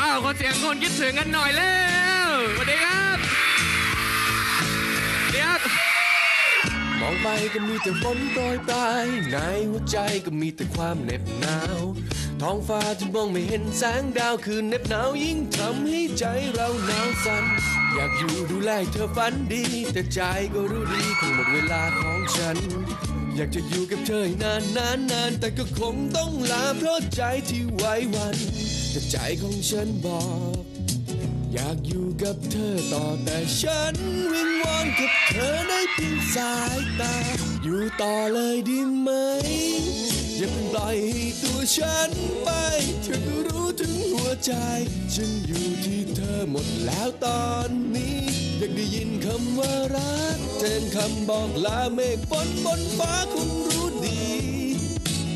อ้าวขอเสียงคนคิดถึงกันหน่อยแล้ว ไปก็มีแต่ฝนโปรยปลาย ในหัวใจก็มีแต่ความเหน็บหนาว ท้องฟ้าจะมองไม่เห็นแสงดาวคืนเหน็บหนาวยิ่งทำให้ใจเราหนาวสั่น อยากอยู่ดูแลเธอฝันดี แต่ใจก็รู้ดีคงหมดเวลาของฉัน อยากจะอยู่กับเธอให้นานนานนานแต่ก็คงต้องลาเพราะใจที่ไหว้หวัน แต่ใจของฉันบอก อยากอยู่กับเธอต่อแต่ฉันวิงวอนกับเธอได้เพียงสายตา อยู่ต่อเลยดีไหม อย่าเพิ่งปล่อยให้ตัวฉันไปเธอรู้ถึงหัวใจ ฉันอยู่ที่เธอหมดแล้วตอนนี้ อยากได้ยินคำว่ารักแทนคำบอกลาเมฆฝนบนฟ้าคุณรู้ดี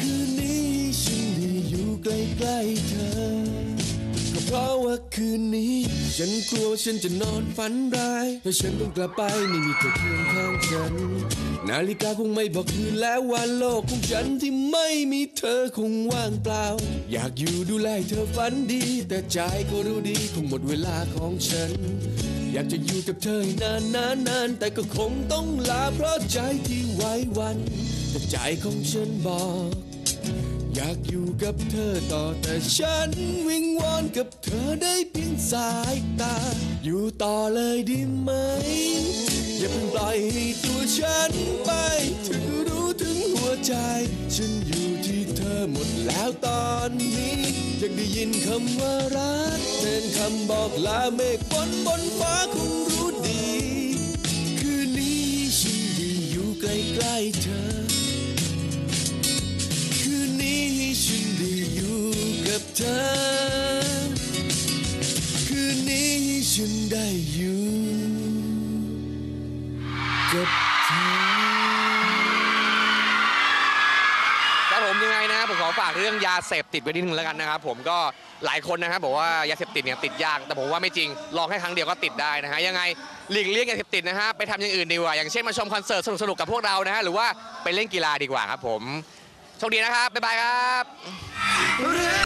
คืนนี้ฉันได้อยู่ใกล้ๆเธอ เพราะว่าคืนนี้ ฉันกลัวฉันจะนอนฝันร้ายถ้าฉันต้องกลับไปไม่มีเธอเคียงข้างฉัน นาฬิกาคงไม่บอกคืนแล้ววันโลกของฉันที่ไม่มีเธอคงว่างเปล่า อยากอยู่ดูแลเธอฝันดี แต่ใจก็รู้ดีคงหมดเวลาของฉัน อยากจะอยู่กับเธอให้นานนานนานแต่ก็คงต้องลาเพราะใจที่ไว้วัน แต่ใจของฉันบอกากอยู่กับเธอต่อแต่ฉันวิงวอนกับเธอได้เพียงสายตา อยู่ต่อเลยดีไหม อย่าเพิ่งปล่อยให้ตัวฉันไปเธอก็รู้ถึงหัวใจ ฉันอยู่ที่เธอหมดแล้วตอนนี้อยากได้ยินคำว่ารักแทนคำบอกลาเมฆฝนบนฟ้าคงรู้ดี คืนนี้ฉันด้อยู่ใกล้ๆเธอ กับเธอ คืนนี้ฉันได้อยู่กับเธอครับผมยังไงนะครับผมขอฝากเรื่องยาเสพติดไว้นิดนึงแล้วกันนะครับผมก็หลายคนนะครับบอกว่ายาเสพติดเนี่ยติดยากแต่ผมว่าไม่จริงลองแค่ครั้งเดียวก็ติดได้นะฮะยังไงหลีกเลี่ยงยาเสพติดนะฮะไปทำอย่างอื่นดีกว่าอย่างเช่นมาชมคอนเสิร์ตสนุกๆกับพวกเรานะฮะหรือว่าไปเล่นกีฬาดีกว่าครับผมโชคดีนะครับบ๊ายบายครับ